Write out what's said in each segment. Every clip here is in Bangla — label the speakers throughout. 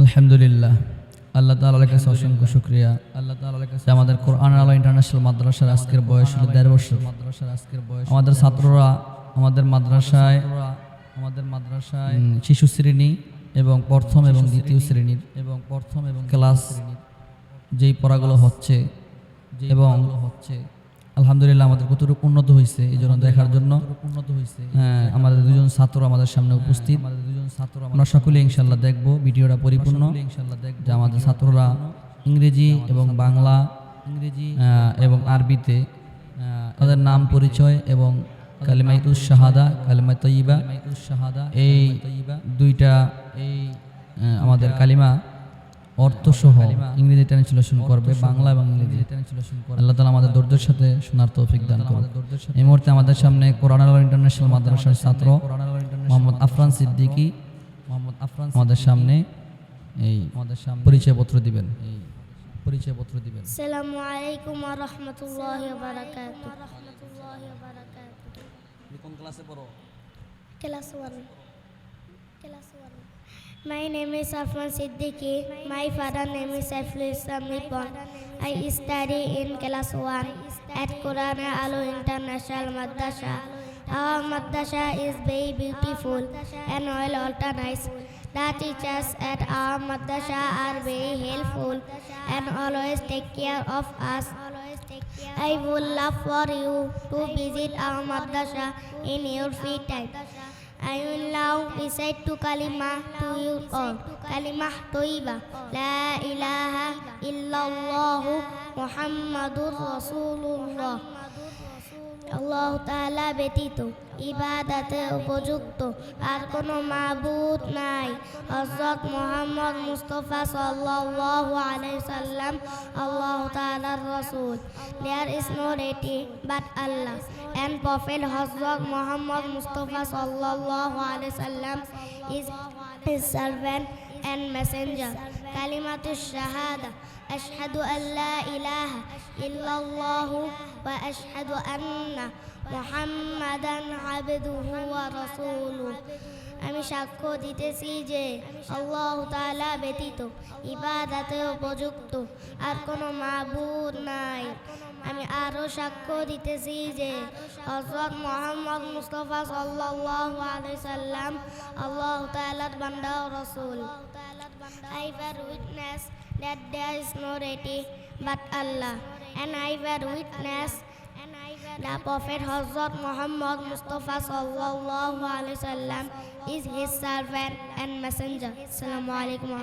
Speaker 1: আলহামদুলিল্লাহ। আল্লাহ তাআলার কাছে অসংখ্য শুকরিয়া। আল্লাহ তাআলার কাছে আমাদের কোরআন আলো ইন্টারন্যাশনাল মাদ্রাসার আজকের বয়স হলো দেড় বছর। মাদ্রাসার আজকের বয়স আমাদের ছাত্ররা আমাদের মাদ্রাসায় আমাদের মাদ্রাসায় শিশু শ্রেণি এবং প্রথম এবং দ্বিতীয় শ্রেণির এবং প্রথম এবং ক্লাস যেই পড়াগুলো হচ্ছে এবং হচ্ছে। আলহামদুলিল্লাহ আমাদের কতটুকু উন্নত হয়েছে এই জন্য দেখার জন্য। উন্নত হয়েছে হ্যাঁ আমাদের দুজন ছাত্র আমাদের সামনে উপস্থিত। আমাদের আমরা সকলে ইনশাল্লাহ দেখব ভিডিওটা পরিপূর্ণ। ইনশাল্লাহ যে আমাদের ছাত্ররা ইংরেজি এবং বাংলা ইংরেজি এবং আরবিতে তাদের নাম পরিচয় এবং কালিমাইতুস শাহাদা কালিমা তৈবা শাহাদা এই দুইটা এই আমাদের কালিমা অর্থসহ ইংরেজি ট্রান্সলেশন করবে বাংলা এবং ইংরেজি। ট্রান্সলেশন করবে। আল্লাহ তালা আমাদের ধৈর্যের সাথে শোনার তৌফিক দান করুন। এই মুহূর্তে আমাদের সামনে কোরআন ইন্টারন্যাশনাল মাদ্রাসার ছাত্র মোহাম্মদ আফরান সিদ্দিকী মোহাম্মদ আফরান আমাদের সামনে এই আমাদের সামনে পরিচয়পত্র দিবেন এই পরিচয়পত্র দিবেন
Speaker 2: আসসালামু আলাইকুম ওয়া রাহমাতুল্লাহি ওয়া বারাকাতুহু
Speaker 1: কোন ক্লাসে পড়ো
Speaker 2: Class 1 Class 1 My name is Afan Siddiqui. My father name is Saiful Islam Nippon. I study in class 1 at Quran Alo International Madrasa. Our madrasa is very beautiful and well organized. The teachers at our madrasa are very helpful and always take care of us. I would love for you to visit our madrasa in your free time. I will now recite to kalima to you all. Kalimah toiba. La ilaha illallah Muhammadur Rasulullah. আল্লাহ তাআলা ব্যতীত, ইবাদাতে উপযুক্ত, আর কোনো মাবুদ নাই। হযরত মুহাম্মদ মুস্তাফা সাল্লাল্লাহু আলাইহি সাল্লাম, আল্লাহ তাআলার রাসূল। There is no deity but Allah and prophet হযরত মুহাম্মদ মুস্তাফা সাল্লাল্লাহু আলাইহি সাল্লাম is his and messenger কালিমাতু শাহাদা أشهد أن لا إله إلا الله وأشهد أن محمدا عبده ورسوله আমি সাক্ষ্য দিতেছি যে আল্লাহ তাআলা ব্যতীত ইবাদতে উপযুক্ত আর কোনো মাবুদ নাই আমি আরও সাক্ষ্য দিতেছি যে হযরত মুহাম্মদ মুস্তাফা সাল্লাল্লাহু আলাইহি সাল্লাম আল্লাহ তাআলার বান্দা রাসূল I bear witness that there is no deity but Allah, and I bear witness the Prophet Hazrat Muhammad Mustafa sallallahu alaihi wasallam is his servant and messenger. Assalamu alaikum wa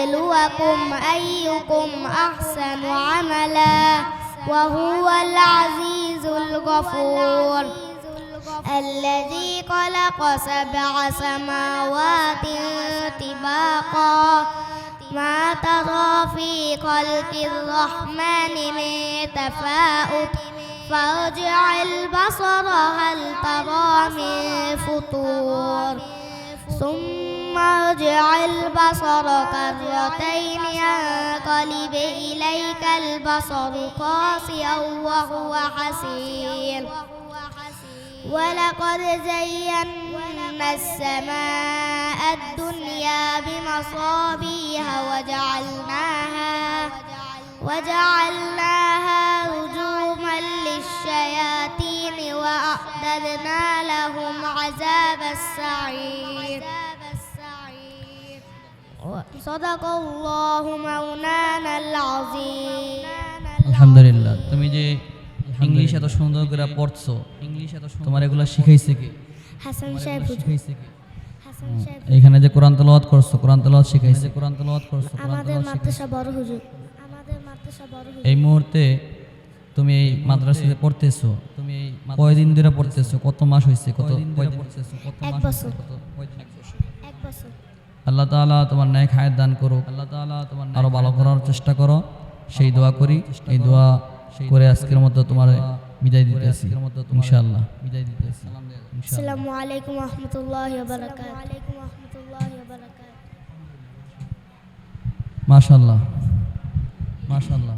Speaker 2: ليبلوكم أيكم أحسن عملا وهو العزيز الغفور. الذي خلق سبع سماوات طباقا. ما ترى في خلق الرحمن من تفاؤت فارجع البصر هل ترى من فطور. ثم ارجع البصر كرتين ينقلب إليك البصر خاسئا وهو حسير ولقد زينا السماء الدنيا بمصابيح وجعلناها وجعلناها رجوما للشياطين وأعتدنا لهم عذاب السعير. صدق الله مولانا العظيم
Speaker 1: আলহামদুলিল্লাহ তুমি যে ইংলিশ এত সুন্দর করে পড়ছো ইংলিশ এত তোমার এগুলো শিখাইছে কি
Speaker 2: হাসান সাহেব হুজুর।
Speaker 1: শিখাইছে কি
Speaker 2: হাসান সাহেব
Speaker 1: এখানে যে কোরআন তেলাওয়াত করছো কোরআন তেলাওয়াত শিখাইছে কোরআন তেলাওয়াত করছো কোরআন
Speaker 2: আমাদের
Speaker 1: তেলাওয়াত শিখাইছে।
Speaker 2: মাদ্রাসা বড় হুজুর আমাদের মাদ্রাসা বড় হুজুর
Speaker 1: এই মুহূর্তে তুমি এই মাদ্রাসাতে পড়তেছো তুমি এই কয়দিন ধরে পড়তেছো কত মাস হয়েছে কত কয়দিন পড়তেছো কত
Speaker 2: এক
Speaker 1: মাস
Speaker 2: বছর।
Speaker 1: হয়েছে কত কয়দিন এক বছর
Speaker 2: এক বছর
Speaker 1: আল্লাহ তালা তোমার ন্যায় খায়ের দান করো। আল্লাহ তালা তোমার আরও ভালো করার চেষ্টা করো। সেই দোয়া করি। এই দোয়া করে আজকের মতো তোমার বিদায় দিতে আসি। ইনশাআল্লাহ। বিদায় দিতে আসি।
Speaker 2: আসসালামু আলাইকুম রহমতুল্লাহ ওয়া আলাইকুম রহমতুল্লাহি ওয়া বারাকাতুহু
Speaker 1: মাশাআল্লাহ। মাশাআল্লাহ।